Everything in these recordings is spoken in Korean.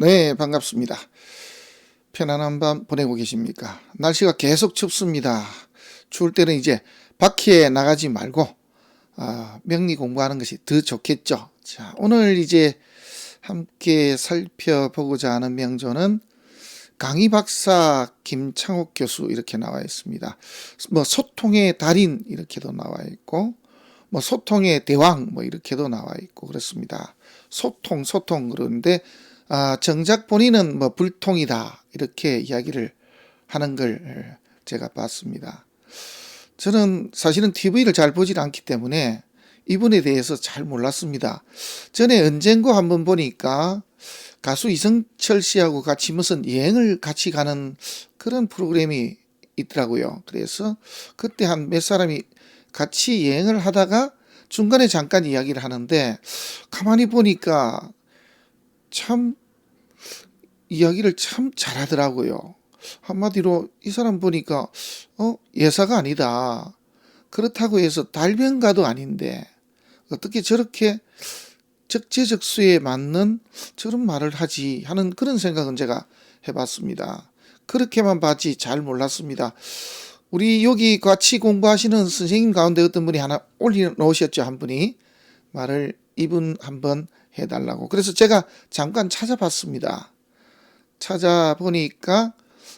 네, 반갑습니다. 편안한 밤 보내고 계십니까? 날씨가 계속 춥습니다. 추울 때는 이제 밖에 나가지 말고 아, 명리 공부하는 것이 더 좋겠죠. 자, 오늘 이제 함께 살펴보고자 하는 명조는 강희 박사 김창옥 교수 이렇게 나와 있습니다. 뭐 소통의 달인 이렇게도 나와 있고 뭐 소통의 대왕 뭐 이렇게도 나와 있고 그렇습니다. 소통 소통 그러는데 아, 정작 본인은 뭐 불통이다 이렇게 이야기를 하는 걸 제가 봤습니다. 저는 사실은 TV를 잘 보질 않기 때문에 이분에 대해서 잘 몰랐습니다. 전에 언젠가 한번 보니까 가수 이성철 씨하고 같이 무슨 여행을 같이 가는 그런 프로그램이 있더라고요. 그래서 그때 한 몇 사람이 같이 여행을 하다가 중간에 잠깐 이야기를 하는데 가만히 보니까 참 이야기를 참 잘하더라고요. 한마디로 이 사람 보니까 어 예사가 아니다. 그렇다고 해서 달변가도 아닌데 어떻게 저렇게 적재적소에 맞는 저런 말을 하지 하는 그런 생각은 제가 해봤습니다. 그렇게만 봤지 잘 몰랐습니다. 우리 여기 같이 공부하시는 선생님 가운데 어떤 분이 하나 올려 놓으셨죠 한 분이 말을 이분 한번 해달라고 그래서 제가 잠깐 찾아봤습니다. 찾아보니까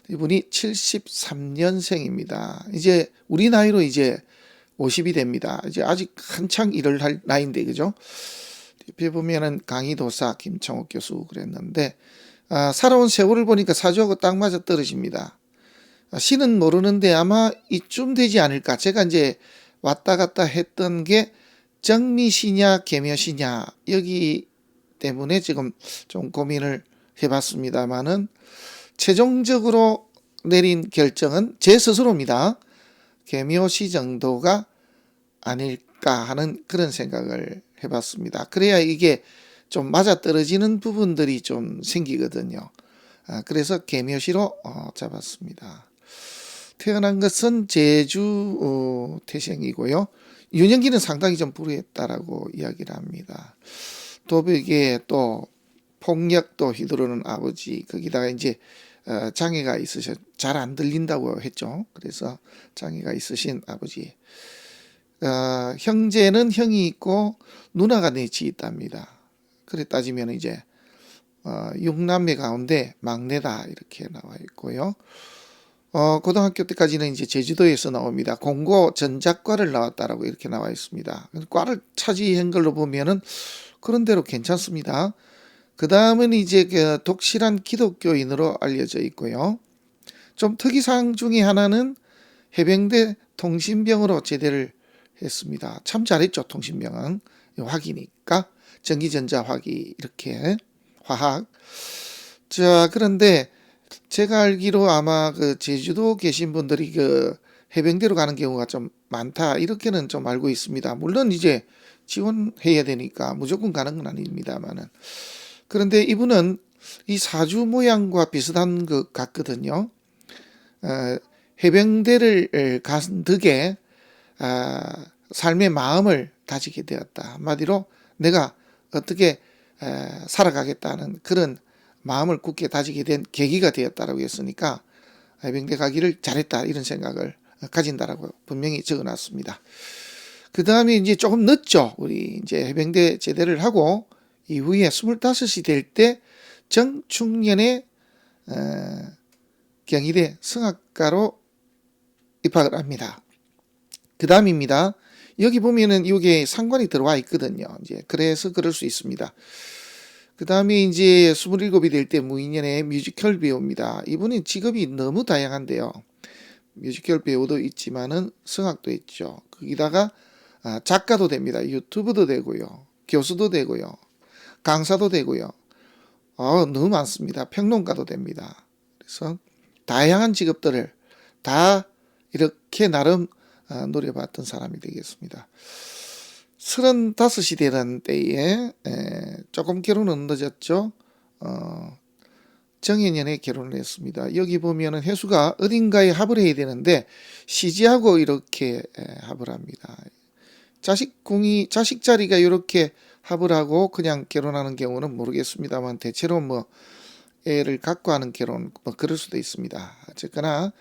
이분이 73년생입니다. 이제 우리 나이로 이제 50이 됩니다. 이제 아직 한창 일을 할 나이인데 그죠? 옆에 보면은 강희도사 김창욱 교수 그랬는데 아, 살아온 세월을 보니까 사주하고 딱 맞아 떨어집니다. 아, 신은 모르는데 아마 이쯤 되지 않을까. 제가 이제 왔다 갔다 했던 게 정미시냐 개묘시냐 여기 때문에 지금 좀 고민을 해봤습니다만은 최종적으로 내린 결정은 제 스스로입니다. 개묘시 정도가 아닐까 하는 그런 생각을 해봤습니다. 그래야 이게 좀 맞아떨어지는 부분들이 좀 생기거든요. 아, 그래서 개묘시로 어, 잡았습니다. 태어난 것은 제주 어, 태생이고요. 유년기는 상당히 좀 불우했다라고 이야기를 합니다. 도벽에 또 폭력도 휘두르는 아버지 거기다가 이제 어, 장애가 있으셔 잘 안 들린다고 했죠. 그래서 장애가 있으신 아버지. 어, 형제는 형이 있고 누나가 넷이 있답니다. 그래 따지면 이제 어, 6남매 가운데 막내다 이렇게 나와 있고요. 어, 고등학교 때까지는 이제 제주도에서 나옵니다. 공고 전작과를 나왔다라고 이렇게 나와 있습니다. 과를 차지한 걸로 보면은 그런 대로 괜찮습니다. 그 다음은 이제 그 독실한 기독교인으로 알려져 있고요. 좀 특이사항 중에 하나는 해병대 통신병으로 제대를 했습니다. 참 잘했죠, 통신병은. 화기니까. 전기전자 화기, 이렇게. 화학. 자, 그런데 제가 알기로 아마 그 제주도 계신 분들이 그 해병대로 가는 경우가 좀 많다. 이렇게는 좀 알고 있습니다. 물론 이제 지원해야 되니까 무조건 가는 건 아닙니다만은. 그런데 이분은 이 사주 모양과 비슷한 것 같거든요. 어, 해병대를 간 덕에 아, 삶의 마음을 다지게 되었다. 한마디로 내가 어떻게 에, 살아가겠다는 그런 마음을 굳게 다지게 된 계기가 되었다라고 했으니까 해병대 가기를 잘했다 이런 생각을 가진다라고 분명히 적어놨습니다. 그 다음에 이제 조금 늦죠. 우리 이제 해병대 제대를 하고 이후에 25이 될 때 정충년에 어, 경희대 성악가로 입학을 합니다. 그 다음입니다. 여기 보면은 이게 상관이 들어와 있거든요. 이제 그래서 그럴 수 있습니다. 그 다음에 이제 27이 될 때 무인년의 뮤지컬 배우입니다. 이분은 직업이 너무 다양한데요. 뮤지컬 배우도 있지만은 성악도 있죠. 거기다가 아, 작가도 됩니다. 유튜브도 되고요. 교수도 되고요. 강사도 되고요. 어, 너무 많습니다. 평론가도 됩니다. 그래서 다양한 직업들을 다 이렇게 나름 어, 노려봤던 사람이 되겠습니다. 35이 되던 때에 에, 조금 결혼은 늦었죠. 어, 정해년에 결혼을 했습니다. 여기 보면은 해수가 어딘가에 합을 해야 되는데 시지하고 이렇게 에, 합을 합니다. 자식 궁이 자식 자리가 이렇게 합을 하고 그냥 결혼하는 경우는 모르겠습니다만 대체로 뭐 애를 갖고 하는 결혼 뭐 그럴 수도 있습니다. 어쨌거나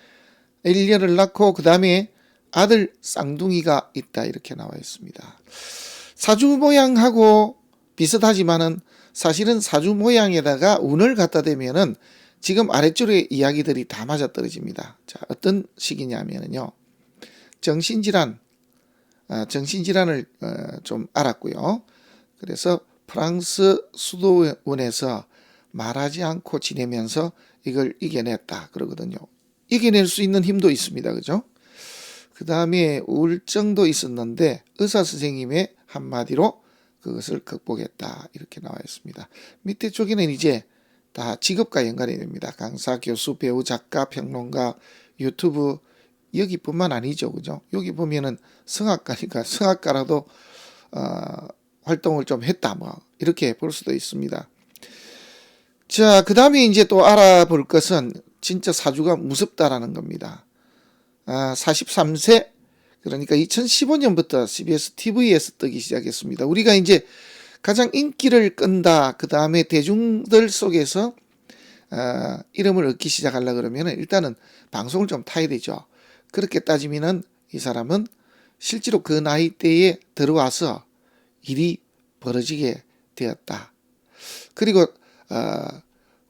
1년을 낳고 그 다음에 아들 쌍둥이가 있다 이렇게 나와 있습니다. 사주 모양하고 비슷하지만은 사실은 사주 모양에다가 운을 갖다 대면은 지금 아래쪽에 이야기들이 다 맞아떨어집니다. 자, 어떤 식이냐면은요. 정신질환, 아, 정신질환을 어, 좀 알았고요. 그래서 프랑스 수도원에서 말하지 않고 지내면서 이걸 이겨냈다 그러거든요. 이겨낼 수 있는 힘도 있습니다. 그죠? 그 다음에 우울증도 있었는데 의사 선생님의 한마디로 그것을 극복했다 이렇게 나와 있습니다. 밑에 쪽에는 이제 다 직업과 연관이 됩니다. 강사, 교수, 배우, 작가, 평론가, 유튜브 여기뿐만 아니죠, 그죠? 여기 보면은 성악가니까 성악가라도 어, 활동을 좀 했다, 뭐 이렇게 볼 수도 있습니다. 자, 그 다음에 이제 또 알아볼 것은 진짜 사주가 무섭다라는 겁니다. 아, 43세 그러니까 2015년부터 CBS TV에서 뜨기 시작했습니다. 우리가 이제 가장 인기를 끈다. 그 다음에 대중들 속에서 어, 이름을 얻기 시작하려 그러면 일단은 방송을 좀 타야 되죠. 그렇게 따지면은 이 사람은 실제로 그 나이대에 들어와서 일이 벌어지게 되었다. 그리고 어,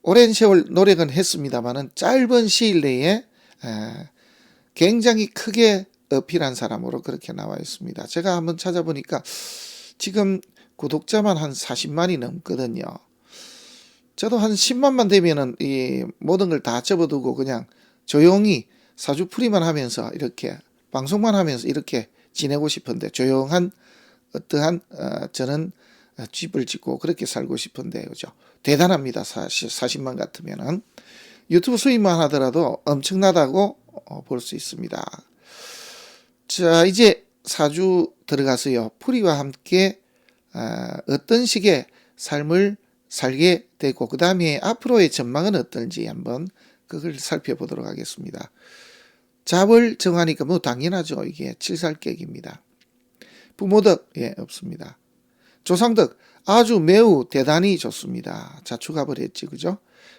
오랜 세월 노력은 했습니다만은 짧은 시일 내에 에, 굉장히 크게 어필한 사람으로 그렇게 나와 있습니다. 제가 한번 찾아보니까 지금 구독자만 한 40만이 넘거든요. 저도 한 10만만 되면은 이 모든 걸 다 접어두고 그냥 조용히 사주풀이만 하면서 이렇게 방송만 하면서 이렇게 지내고 싶은데 조용한 어떠한 어, 저는 집을 짓고 그렇게 살고 싶은데 그죠? 대단합니다 사실 40만 같으면은. 유튜브 수입만 하더라도 엄청나다고 어, 볼수 있습니다. 자 이제 사주 들어가서요. 풀이와 함께 어, 어떤 식의 삶을 살게 되고 그 다음에 앞으로의 전망은 어떨지 한번 그걸 살펴보도록 하겠습니다. 잡을 정하니까 뭐 당연하죠. 이게 칠살객입니다. 부모덕 예 없습니다. 조상덕 아주 매우 대단히 좋습니다. 자축합을 했지 그죠?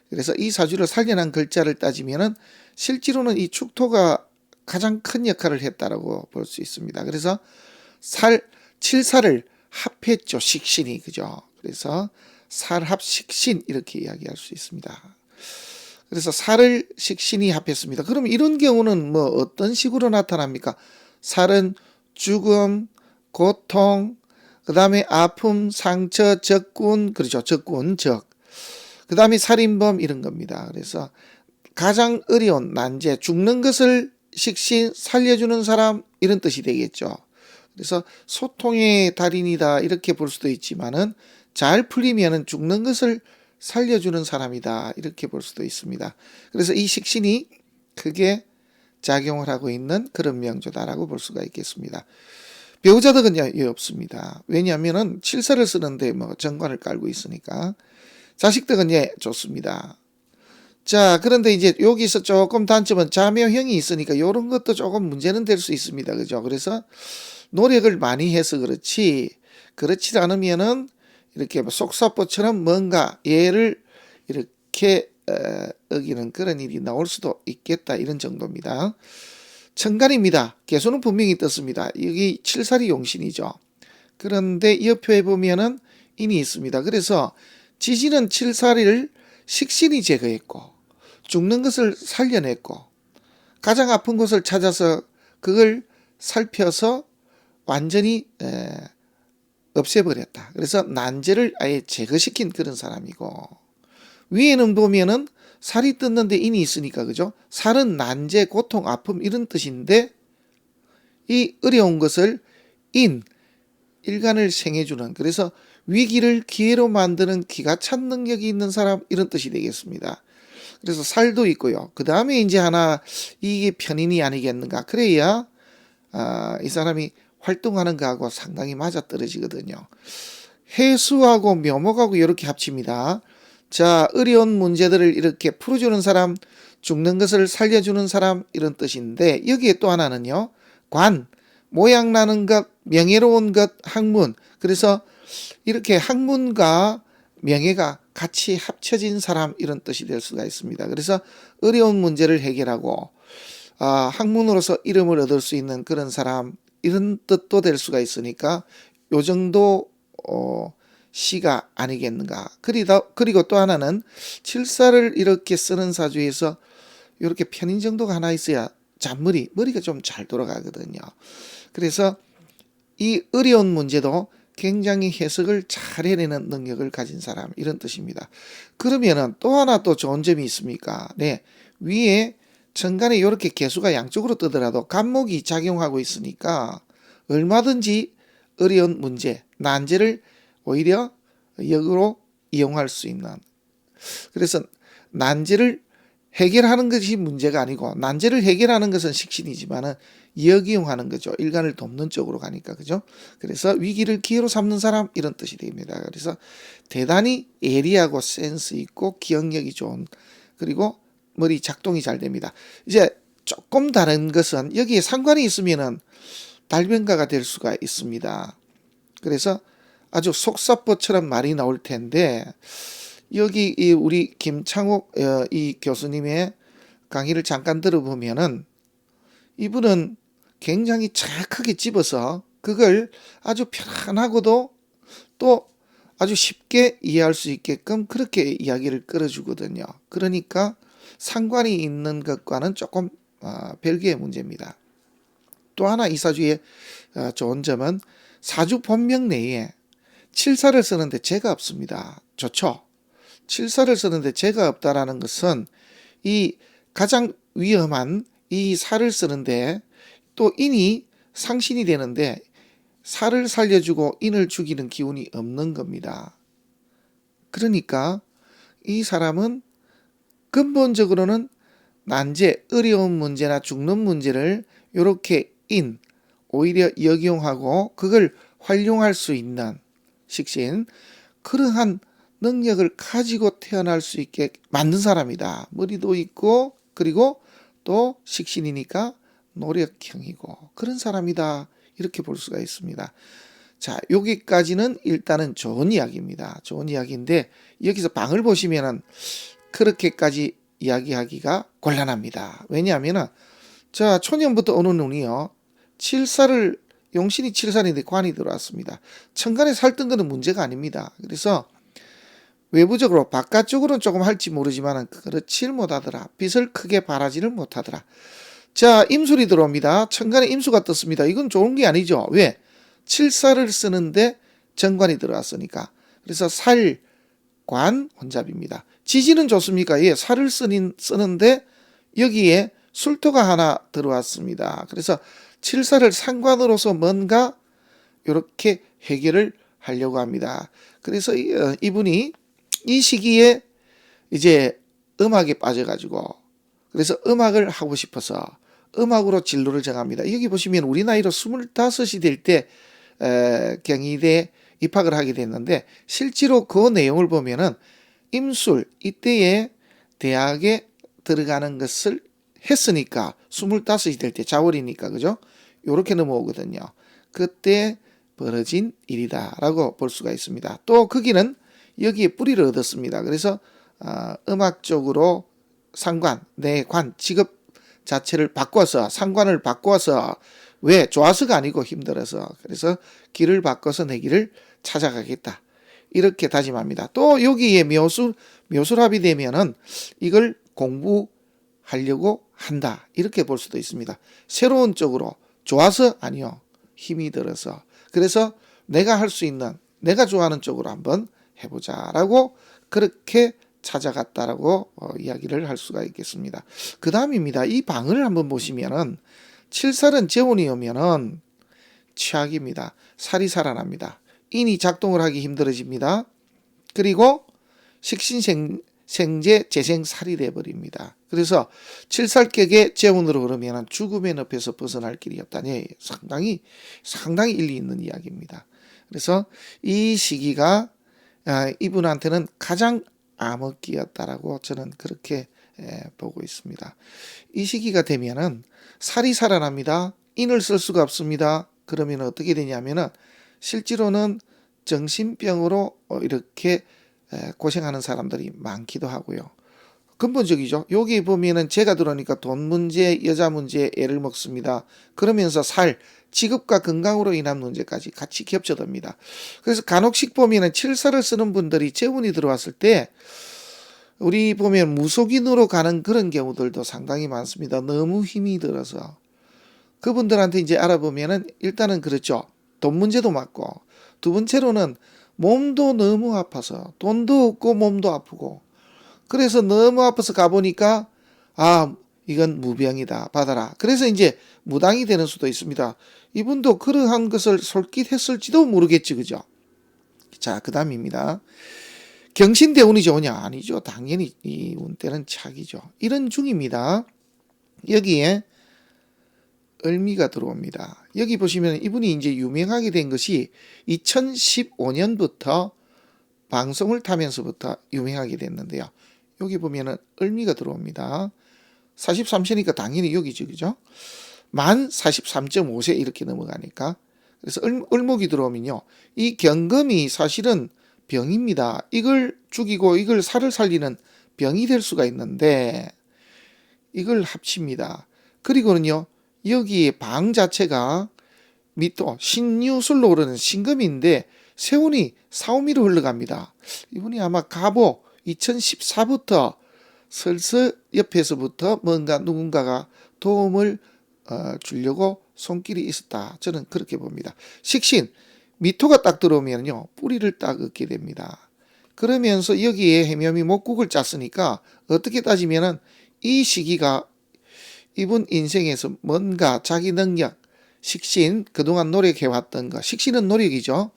그래서 이 사주를 살려난 글자를 따지면은 실제로는 이 축토가 가장 큰 역할을 했다라고 볼 수 있습니다. 그래서 살 칠살을 합했죠. 식신이 그죠? 그래서 살합 식신 이렇게 이야기할 수 있습니다. 그래서 살을 식신이 합했습니다. 그럼 이런 경우는 뭐 어떤 식으로 나타납니까? 살은 죽음, 고통, 그 다음에 아픔, 상처, 적군, 그렇죠. 적군, 적. 그 다음에 살인범 이런 겁니다. 그래서 가장 어려운 난제, 죽는 것을 식신 살려주는 사람 이런 뜻이 되겠죠. 그래서 소통의 달인이다 이렇게 볼 수도 있지만은 잘 풀리면은 죽는 것을 살려주는 사람이다 이렇게 볼 수도 있습니다. 그래서 이 식신이 크게 작용을 하고 있는 그런 명조다라고 볼 수가 있겠습니다. 배우자 덕은 예 없습니다. 왜냐하면은 칠사를 쓰는데 뭐 정관을 깔고 있으니까 자식 덕은 예 좋습니다. 자 그런데 이제 여기서 조금 단점은 자묘형이 있으니까 이런 것도 조금 문제는 될 수 있습니다. 그죠? 그래서 노력을 많이 해서 그렇지 그렇지 않으면은 이렇게 뭐 속사포처럼 뭔가 얘를 이렇게 어, 어기는 그런 일이 나올 수도 있겠다 이런 정도입니다. 천간입니다. 개수는 분명히 떴습니다. 여기 칠살이 용신이죠. 그런데 옆에 보면은 인이 있습니다. 그래서 지지는 칠살을 식신이 제거했고 죽는 것을 살려냈고 가장 아픈 곳을 찾아서 그걸 살펴서 완전히 에, 없애버렸다. 그래서 난제를 아예 제거시킨 그런 사람이고 위에는 보면은 살이 떴는데 인이 있으니까 그죠? 살은 난제, 고통, 아픔 이런 뜻인데 이 어려운 것을 인 일간을 생해주는 그래서 위기를 기회로 만드는 기가 찬 능력이 있는 사람 이런 뜻이 되겠습니다. 그래서 살도 있고요. 그 다음에 이제 하나 이게 편인이 아니겠는가? 그래야 아, 이 사람이 활동하는 거하고 상당히 맞아 떨어지거든요. 해수하고 묘목하고 이렇게 합칩니다. 자, 어려운 문제들을 이렇게 풀어주는 사람, 죽는 것을 살려주는 사람 이런 뜻인데 여기에 또 하나는요. 관, 모양 나는 것, 명예로운 것, 학문. 그래서 이렇게 학문과 명예가 같이 합쳐진 사람 이런 뜻이 될 수가 있습니다. 그래서 어려운 문제를 해결하고 아, 학문으로서 이름을 얻을 수 있는 그런 사람 이런 뜻도 될 수가 있으니까 요 정도 어, 시가 아니겠는가. 그리다, 그리고 또 하나는 칠사를 이렇게 쓰는 사주에서 이렇게 편인 정도가 하나 있어야 잔머리, 머리가 좀 잘 돌아가거든요. 그래서 이 어려운 문제도 굉장히 해석을 잘 해내는 능력을 가진 사람 이런 뜻입니다. 그러면은 또 하나 또 좋은 점이 있습니까? 네. 위에 천간에 이렇게 개수가 양쪽으로 뜨더라도 간목이 작용하고 있으니까 얼마든지 어려운 문제, 난제를 오히려 역으로 이용할 수 있는 그래서 난제를 해결하는 것이 문제가 아니고 난제를 해결하는 것은 식신이지만은 역이용하는 거죠. 일간을 돕는 쪽으로 가니까 그죠? 그래서 위기를 기회로 삼는 사람 이런 뜻이 됩니다. 그래서 대단히 예리하고 센스 있고 기억력이 좋은 그리고 머리 작동이 잘 됩니다. 이제 조금 다른 것은 여기에 상관이 있으면은 달변가가 될 수가 있습니다. 그래서 아주 속사포처럼 말이 나올 텐데 여기 이 우리 김창욱 어, 이 교수님의 강의를 잠깐 들어보면은 이분은 굉장히 정확하게 집어서 그걸 아주 편안하고도 또 아주 쉽게 이해할 수 있게끔 그렇게 이야기를 끌어주거든요. 그러니까 상관이 있는 것과는 조금 어, 별개의 문제입니다. 또 하나 이 사주의 어, 좋은 점은 사주 본명 내에 칠사를 쓰는데 죄가 없습니다. 좋죠? 칠사를 쓰는데 죄가 없다라는 것은 이 가장 위험한 이 살을 쓰는데 또 인이 상신이 되는데 살을 살려주고 인을 죽이는 기운이 없는 겁니다. 그러니까 이 사람은 근본적으로는 난제, 어려운 문제나 죽는 문제를 이렇게 인, 오히려 역용하고 그걸 활용할 수 있는 식신, 그러한 능력을 가지고 태어날 수 있게 만든 사람이다. 머리도 있고, 그리고 또 식신이니까 노력형이고, 그런 사람이다. 이렇게 볼 수가 있습니다. 자, 여기까지는 일단은 좋은 이야기입니다. 좋은 이야기인데, 여기서 방을 보시면은 그렇게까지 이야기하기가 곤란합니다. 왜냐하면은, 자, 초년부터 어느 눈이요. 칠사를, 용신이 칠살인데 관이 들어왔습니다. 천간에 살던 거는 문제가 아닙니다. 그래서 외부적으로 바깥쪽으로는 조금 할지 모르지만 그렇지를 못하더라. 빛을 크게 발하지를 못하더라. 자, 임술이 들어옵니다. 천간에 임수가 떴습니다. 이건 좋은 게 아니죠. 왜? 칠사를 쓰는데 정관이 들어왔으니까. 그래서 살, 관, 혼잡입니다. 지지는 좋습니까? 예, 살을 쓰는, 쓰는데 여기에 술토가 하나 들어왔습니다. 그래서 칠사를 상관으로서 뭔가 이렇게 해결을 하려고 합니다. 그래서 이, 어, 이분이 이 시기에 이제 음악에 빠져가지고 그래서 음악을 하고 싶어서 음악으로 진로를 정합니다. 여기 보시면 우리 나이로 25이 될 때 경희대 입학을 하게 됐는데 실제로 그 내용을 보면은 임술 이때에 대학에 들어가는 것을 했으니까 25이 될 때 자월이니까 그죠? 요렇게 넘어오거든요. 그때 벌어진 일이다라고 볼 수가 있습니다. 또 거기는 여기에 뿌리를 얻었습니다. 그래서 어, 음악 쪽으로 상관, 내관, 직업 자체를 바꿔서 상관을 바꿔서 왜 좋아서가 아니고 힘들어서 그래서 길을 바꿔서 내 길을 찾아가겠다. 이렇게 다짐합니다. 또 여기에 묘술 묘술합이 되면은 이걸 공부하려고 한다. 이렇게 볼 수도 있습니다. 새로운 쪽으로 좋아서 아니요. 힘이 들어서 그래서 내가 할 수 있는 내가 좋아하는 쪽으로 한번 해보자라고 그렇게 찾아갔다라고 어, 이야기를 할 수가 있겠습니다. 그 다음입니다. 이 방을 한번 보시면은 칠살은 재혼이 오면은 최악입니다. 살이 살아납니다. 인이 작동을 하기 힘들어집니다. 그리고 식신생 생제 재생 살이 돼버립니다. 그래서 칠살격의 재혼으로 그러면 죽음의 늪에서 벗어날 길이 없다니 상당히 상당히 일리 있는 이야기입니다. 그래서 이 시기가 아, 이분한테는 가장 암흑기였다라고 저는 그렇게 보고 있습니다. 이 시기가 되면은 살이 살아납니다. 인을 쓸 수가 없습니다. 그러면 어떻게 되냐면은 실제로는 정신병으로 어, 이렇게 에, 고생하는 사람들이 많기도 하고요. 근본적이죠. 여기 보면은 제가 들어오니까 돈 문제, 여자 문제 애를 먹습니다. 그러면서 살, 직업과 건강으로 인한 문제까지 같이 겹쳐듭니다. 그래서 간혹씩 보면은 칠사를 쓰는 분들이 재운이 들어왔을 때 우리 보면 무속인으로 가는 그런 경우들도 상당히 많습니다. 너무 힘이 들어서 그분들한테 이제 알아보면은 일단은 그렇죠. 돈 문제도 맞고 두 번째로는 몸도 너무 아파서 돈도 없고 몸도 아프고 그래서 너무 아파서 가보니까 아 이건 무병이다. 받아라. 그래서 이제 무당이 되는 수도 있습니다. 이분도 그러한 것을 솔깃했을지도 모르겠지 그죠? 자그 다음입니다. 경신대운이 좋으냐 아니죠. 당연히 이 운때는 착이죠. 이런 중입니다. 여기에 을미가 들어옵니다 여기 보시면 이분이 이제 유명하게 된 것이 2015년부터 방송을 타면서부터 유명하게 됐는데요 여기 보면은 을미가 들어옵니다. 43세니까 당연히 여기죠. 그죠? 만 43.5세 이렇게 넘어가니까. 그래서 을, 을목이 들어오면요. 이 경금이 사실은 병입니다. 이걸 죽이고 이걸 살을 살리는 병이 될 수가 있는데 이걸 합칩니다. 그리고는요. 여기 방 자체가 밑도 신유술로 오르는 신금인데 세운이 사오미로 흘러갑니다. 이분이 아마 가보 2014부터 슬슬 옆에서부터 뭔가 누군가가 도움을 어, 주려고 손길이 있었다. 저는 그렇게 봅니다. 식신 미토가 딱 들어오면요 뿌리를 딱 얻게 됩니다. 그러면서 여기에 해묘미 목국을 짰으니까 어떻게 따지면은 이 시기가 이분 인생에서 뭔가 자기 능력, 식신 그동안 노력해왔던 것, 식신은 노력이죠.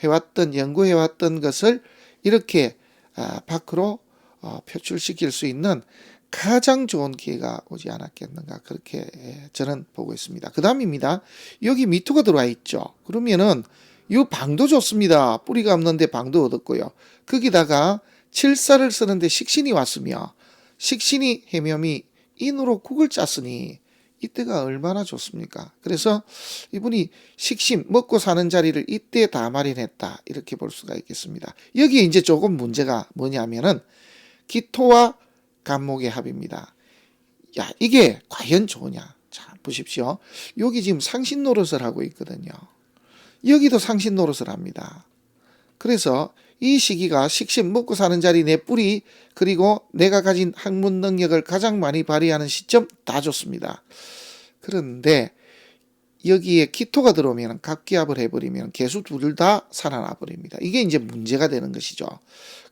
해왔던 연구해왔던 것을 이렇게 아, 밖으로 어, 표출시킬 수 있는 가장 좋은 기회가 오지 않았겠는가 그렇게 예, 저는 보고 있습니다. 그 다음입니다. 여기 미투가 들어와 있죠. 그러면은 이 방도 좋습니다. 뿌리가 없는데 방도 얻었고요. 거기다가 칠사를 쓰는데 식신이 왔으며 식신이 해묘이 인으로 국을 짰으니 이때가 얼마나 좋습니까? 그래서 이분이 식심 먹고 사는 자리를 이때 다 마련했다 이렇게 볼 수가 있겠습니다. 여기에 이제 조금 문제가 뭐냐면은 기토와 간목의 합입니다. 야 이게 과연 좋으냐? 자 보십시오. 여기 지금 상신 노릇을 하고 있거든요. 여기도 상신 노릇을 합니다. 그래서 이 시기가 식심 먹고 사는 자리 내 뿌리 그리고 내가 가진 학문 능력을 가장 많이 발휘하는 시점 다 좋습니다. 그런데 여기에 키토가 들어오면 갑기압을 해버리면 개수 둘 다 살아나 버립니다. 이게 이제 문제가 되는 것이죠.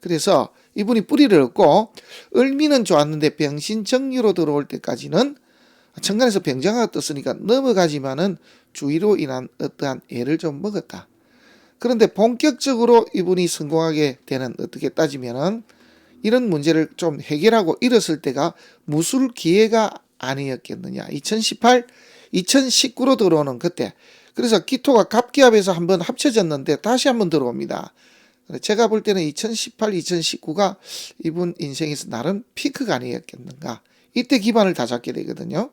그래서 이분이 뿌리를 얻고 을미는 좋았는데 병신 정유로 들어올 때까지는 천간에서 병장화가 떴으니까 넘어가지만은 주의로 인한 어떠한 애를 좀 먹었다. 그런데 본격적으로 이분이 성공하게 되는 어떻게 따지면은 이런 문제를 좀 해결하고 일었을 때가 무술 기회가 아니었겠느냐. 2018, 2019로 들어오는 그때. 그래서 기토가 갑기압에서 한번 합쳐졌는데 다시 한번 들어옵니다. 제가 볼 때는 2018, 2019가 이분 인생에서 나름 피크가 아니었겠는가. 이때 기반을 다 잡게 되거든요.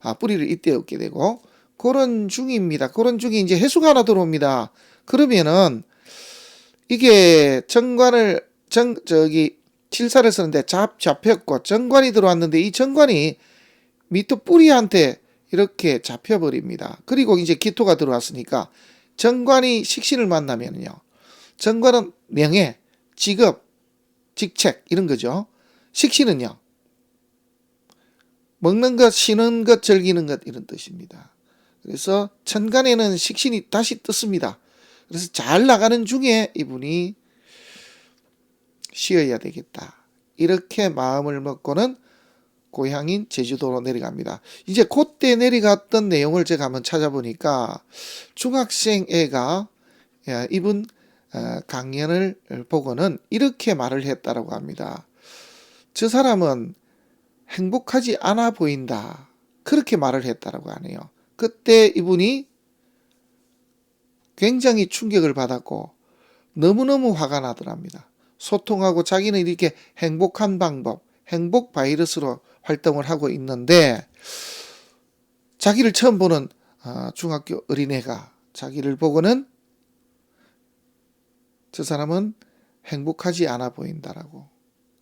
아, 뿌리를 이때 얻게 되고. 그런 중입니다. 그런 중에 이제 해수가 하나 들어옵니다. 그러면은 이게 정관을 정 저기 칠사를 쓰는데 잡 잡혔고 정관이 들어왔는데 이 정관이 밑도 뿌리한테 이렇게 잡혀버립니다. 그리고 이제 기토가 들어왔으니까 정관이 식신을 만나면요. 정관은 명예, 직업, 직책 이런 거죠. 식신은요. 먹는 것, 쉬는 것, 즐기는 것 이런 뜻입니다. 그래서 천간에는 식신이 다시 떴습니다. 그래서 잘 나가는 중에 이분이 쉬어야 되겠다. 이렇게 마음을 먹고는 고향인 제주도로 내려갑니다. 이제 그때 내려갔던 내용을 제가 한번 찾아보니까 중학생 애가 이분 어, 강연을 보고는 이렇게 말을 했다라고 합니다. 저 사람은 행복하지 않아 보인다. 그렇게 말을 했다라고 하네요. 그때 이분이 굉장히 충격을 받았고 너무너무 화가 나더랍니다. 소통하고 자기는 이렇게 행복한 방법, 행복 바이러스로 활동을 하고 있는데 자기를 처음 보는 아, 중학교 어린애가 자기를 보고는 저 사람은 행복하지 않아 보인다라고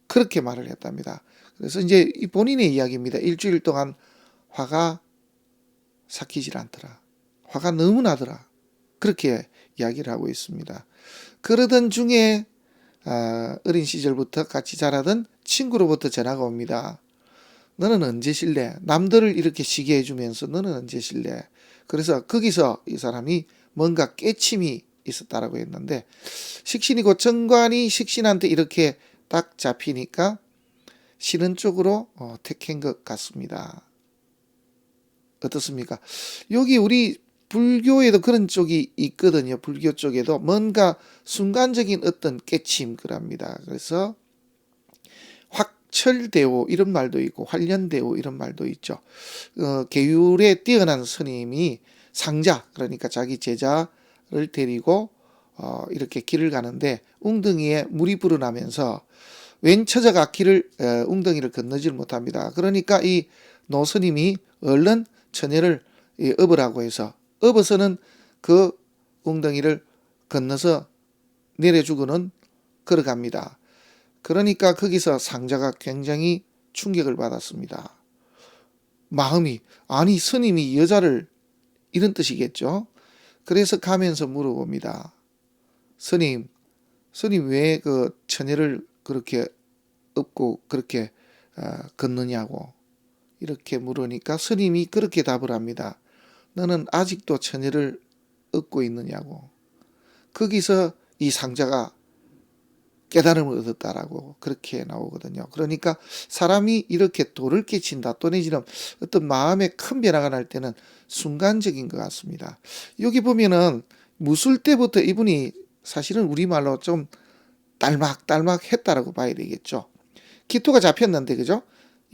그렇게 말을 했답니다. 그래서 이제 이 본인의 이야기입니다. 일주일 동안 화가 삭히질 않더라. 화가 너무 나더라. 그렇게 이야기를 하고 있습니다. 그러던 중에 아, 어린 시절부터 같이 자라던 친구로부터 전화가 옵니다. 너는 언제 실래? 남들을 이렇게 시게 해주면서 너는 언제 실래? 그래서 거기서 이 사람이 뭔가 깨침이 있었다라고 했는데 식신이고 정관이 식신한테 이렇게 딱 잡히니까 싫은 쪽으로 어, 택한 것 같습니다. 어떻습니까? 여기 우리 불교에도 그런 쪽이 있거든요. 불교 쪽에도 뭔가 순간적인 어떤 깨침 그럽니다. 그래서 확철대오 이런 말도 있고 활련대오 이런 말도 있죠. 어, 계율에 뛰어난 스님이 상자 그러니까 자기 제자를 데리고 어, 이렇게 길을 가는데 웅덩이에 물이 불어나면서 왼 처자가 길을 에, 웅덩이를 건너질 못합니다. 그러니까 이 노스님이 얼른 처녀를 이, 업으라고 해서 업어서는 그 웅덩이를 건너서 내려주고는 걸어갑니다. 그러니까 거기서 상자가 굉장히 충격을 받았습니다. 마음이 아니 스님이 여자를 이런 뜻이겠죠. 그래서 가면서 물어봅니다. 스님, 스님 왜 그 처녀를 그렇게 업고 그렇게 어, 걷느냐고 이렇게 물으니까 스님이 그렇게 답을 합니다. 너는 아직도 처녀를 얻고 있느냐고. 거기서 이 상자가 깨달음을 얻었다라고 그렇게 나오거든요. 그러니까 사람이 이렇게 돌을 깨친다 또 내지는 어떤 마음에 큰 변화가 날 때는 순간적인 것 같습니다. 여기 보면은 무술 때부터 이분이 사실은 우리말로 좀 딸막딸막 했다라고 봐야 되겠죠. 기토가 잡혔는데 그죠?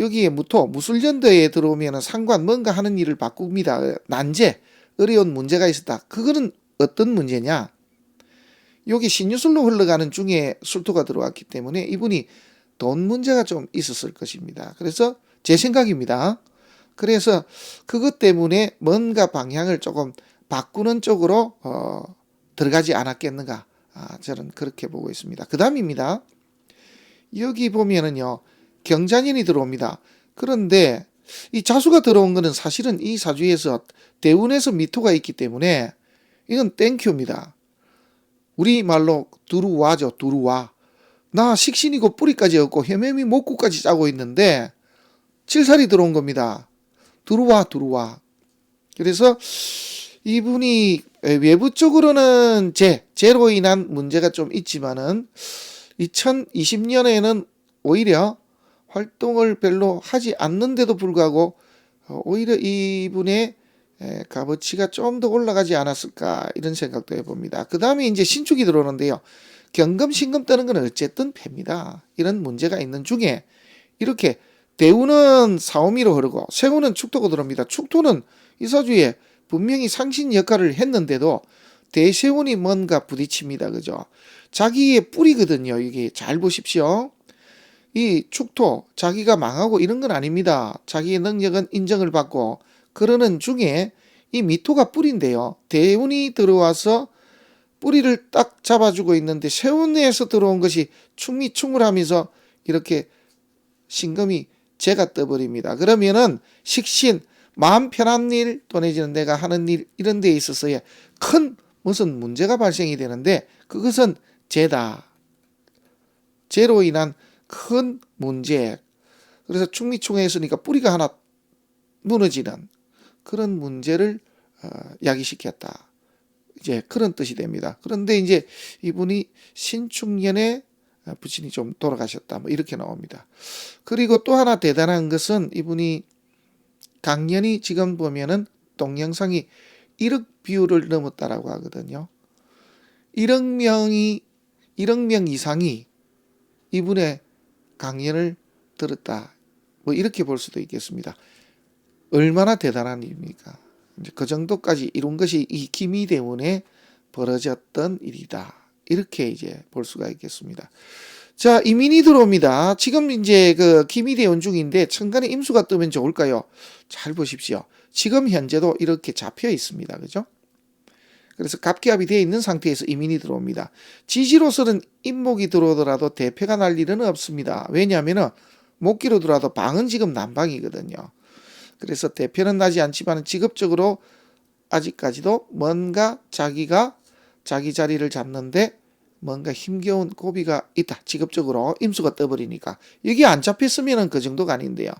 여기에 무토 무술연도에 들어오면 상관 뭔가 하는 일을 바꿉니다. 난제 어려운 문제가 있었다. 그거는 어떤 문제냐? 여기 신유술로 흘러가는 중에 술토가 들어왔기 때문에 이분이 돈 문제가 좀 있었을 것입니다. 그래서 제 생각입니다. 그래서 그것 때문에 뭔가 방향을 조금 바꾸는 쪽으로 어, 들어가지 않았겠는가. 아, 저는 그렇게 보고 있습니다. 그 다음입니다. 여기 보면은요, 경자년이 들어옵니다. 그런데 이 자수가 들어온 것은 사실은 이 사주에서 대운에서 미토가 있기 때문에 이건 땡큐입니다. 우리 말로 두루와죠, 두루와. 나 식신이고 뿌리까지 없고 헤매미 목구까지 짜고 있는데 칠살이 들어온 겁니다. 두루와, 두루와. 그래서 이분이 외부 쪽으로는 제, 제로 인한 문제가 좀 있지만은 2020년에는 오히려 활동을 별로 하지 않는데도 불구하고 어, 오히려 이분의 값어치가 좀 더 올라가지 않았을까 이런 생각도 해봅니다. 그 다음에 이제 신축이 들어오는데요. 경금, 신금 뜨는 건 어쨌든 패입니다. 이런 문제가 있는 중에 이렇게 대우는 사오미로 흐르고 세우는 축토가 들어옵니다. 축토는 이사주에 분명히 상신 역할을 했는데도 대세운이 뭔가 부딪힙니다. 그죠? 자기의 뿌리거든요. 이게 잘 보십시오. 이 축토, 자기가 망하고 이런 건 아닙니다. 자기의 능력은 인정을 받고 그러는 중에 이 미토가 뿌리인데요. 대운이 들어와서 뿌리를 딱 잡아주고 있는데 세운에서 들어온 것이 충미충물하면서 이렇게 신금이 재가 떠버립니다. 그러면은 식신, 마음 편한 일, 또 내지는 내가 하는 일 이런 데 있어서의 큰 무슨 문제가 발생이 되는데 그것은 죄다. 죄로 인한 큰 문제. 그래서 충미충해있으니까 뿌리가 하나 무너지는 그런 문제를 어, 야기시켰다. 이제 그런 뜻이 됩니다. 그런데 이제 이분이 신축년에 부친이 좀 돌아가셨다. 뭐 이렇게 나옵니다. 그리고 또 하나 대단한 것은 이분이 강년이 지금 보면은 동영상이 1억 뷰를 넘었다라고 하거든요. 1억 명이 1억 명 이상이 이분의 강연을 들었다. 뭐 이렇게 볼 수도 있겠습니다. 얼마나 대단한 일입니까? 이제 그 정도까지 이룬 것이 이 기미 때문에 벌어졌던 일이다. 이렇게 이제 볼 수가 있겠습니다. 자, 이민이 들어옵니다. 지금 이제 그 기미대원 중인데 천간에 임수가 뜨면 좋을까요? 잘 보십시오. 지금 현재도 이렇게 잡혀 있습니다. 그죠? 그래서 갑기압이 되어 있는 상태에서 이민이 들어옵니다. 지지로서는 임목이 들어오더라도 대패가 날 일은 없습니다. 왜냐하면 목기로 들어와도 방은 지금 난방이거든요. 그래서 대표는 나지 않지만 직업적으로 아직까지도 뭔가 자기가 자기 자리를 잡는데 뭔가 힘겨운 고비가 있다. 직업적으로 임수가 떠버리니까 여기 안 잡혔으면은 그 정도가 아닌데요.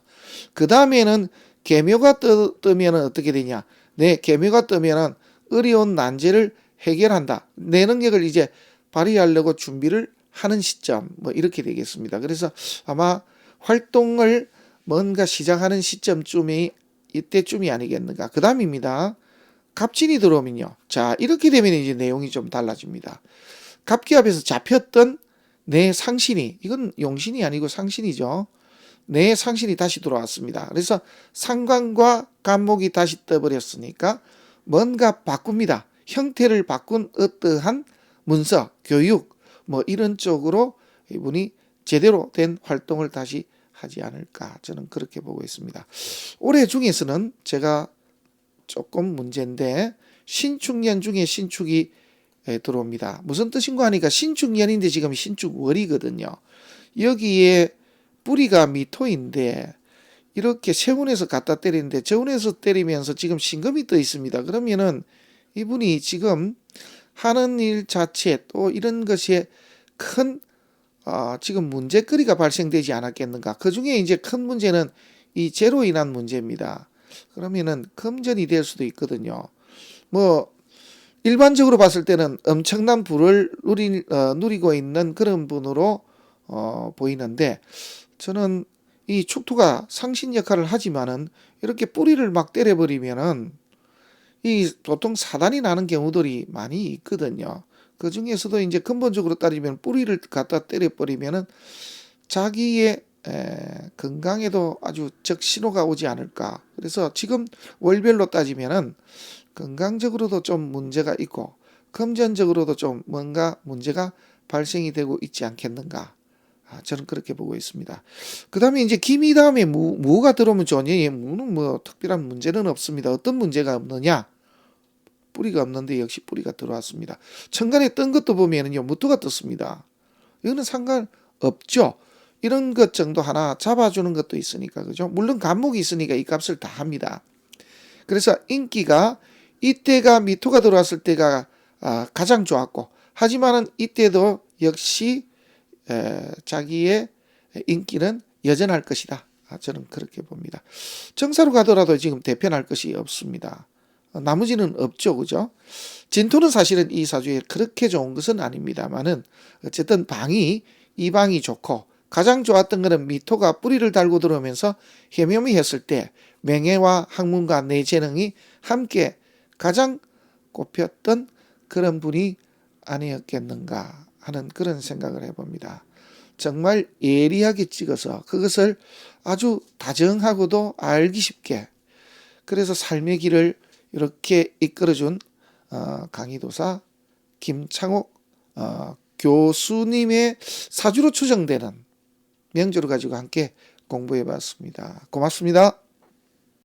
그 다음에는 개묘가 떠, 뜨면은 어떻게 되냐? 네, 개묘가 뜨면은 어려운 난제를 해결한다. 내 능력을 이제 발휘하려고 준비를 하는 시점 뭐 이렇게 되겠습니다. 그래서 아마 활동을 뭔가 시작하는 시점쯤이 이때쯤이 아니겠는가. 그 다음입니다. 갑진이 들어오면요. 자, 이렇게 되면 이제 내용이 좀 달라집니다. 갑기압에서 잡혔던 내 상신이, 이건 용신이 아니고 상신이죠. 내 상신이 다시 들어왔습니다. 그래서 상관과 간목이 다시 떠버렸으니까 뭔가 바꿉니다. 형태를 바꾼 어떠한 문서, 교육, 뭐 이런 쪽으로 이분이 제대로 된 활동을 다시 하지 않을까 저는 그렇게 보고 있습니다. 올해 중에서는 제가 조금 문제인데 신축년 중에 신축이 에, 들어옵니다. 무슨 뜻인가 하니까 신축년인데 지금 신축월이거든요. 여기에 뿌리가 미토인데 이렇게 세운에서 갖다 때리는데 저운에서 때리면서 지금 신금이 떠 있습니다. 그러면은 이분이 지금 하는 일 자체 또 이런 것에 큰 어, 지금 문제거리가 발생되지 않았겠는가. 그 중에 이제 큰 문제는 이 재로 인한 문제입니다. 그러면은 금전이 될 수도 있거든요. 뭐 일반적으로 봤을 때는 엄청난 부를 누리, 어, 누리고 있는 그런 분으로 어, 보이는데 저는 이 축토가 상신 역할을 하지만은 이렇게 뿌리를 막 때려버리면은 이 보통 사단이 나는 경우들이 많이 있거든요. 그 중에서도 이제 근본적으로 따지면 뿌리를 갖다 때려버리면은 자기의 에, 건강에도 아주 적신호가 오지 않을까. 그래서 지금 월별로 따지면은 건강적으로도 좀 문제가 있고 금전적으로도 좀 뭔가 문제가 발생이 되고 있지 않겠는가. 아, 저는 그렇게 보고 있습니다. 그 다음에 이제 김이 다음에 무, 무가 들어오면 좋냐? 예, 무는 뭐 특별한 문제는 없습니다. 어떤 문제가 없느냐? 뿌리가 없는데 역시 뿌리가 들어왔습니다. 천간에 뜬 것도 보면은요, 무토가 떴습니다. 이거는 상관없죠. 이런 것 정도 하나 잡아주는 것도 있으니까, 그죠? 물론 간목이 있으니까 이 값을 다 합니다. 그래서 인기가 이때가 미토가 들어왔을 때가 아, 가장 좋았고, 하지만은 이때도 역시 에, 자기의 인기는 여전할 것이다. 아, 저는 그렇게 봅니다. 정사로 가더라도 지금 대편할 것이 없습니다. 어, 나머지는 없죠, 그죠? 진토는 사실은 이 사주에 그렇게 좋은 것은 아닙니다만은 어쨌든 방이 이 방이 좋고 가장 좋았던 것은 미토가 뿌리를 달고 들어오면서 헤매미했을 때 명예와 학문과 내 재능이 함께 가장 꼽혔던 그런 분이 아니었겠는가 하는 그런 생각을 해봅니다. 정말 예리하게 찍어서 그것을 아주 다정하고도 알기 쉽게 그래서 삶의 길을 이렇게 이끌어준 어, 강의도사 김창옥 어, 교수님의 사주로 추정되는 명조를 가지고 함께 공부해 봤습니다. 고맙습니다.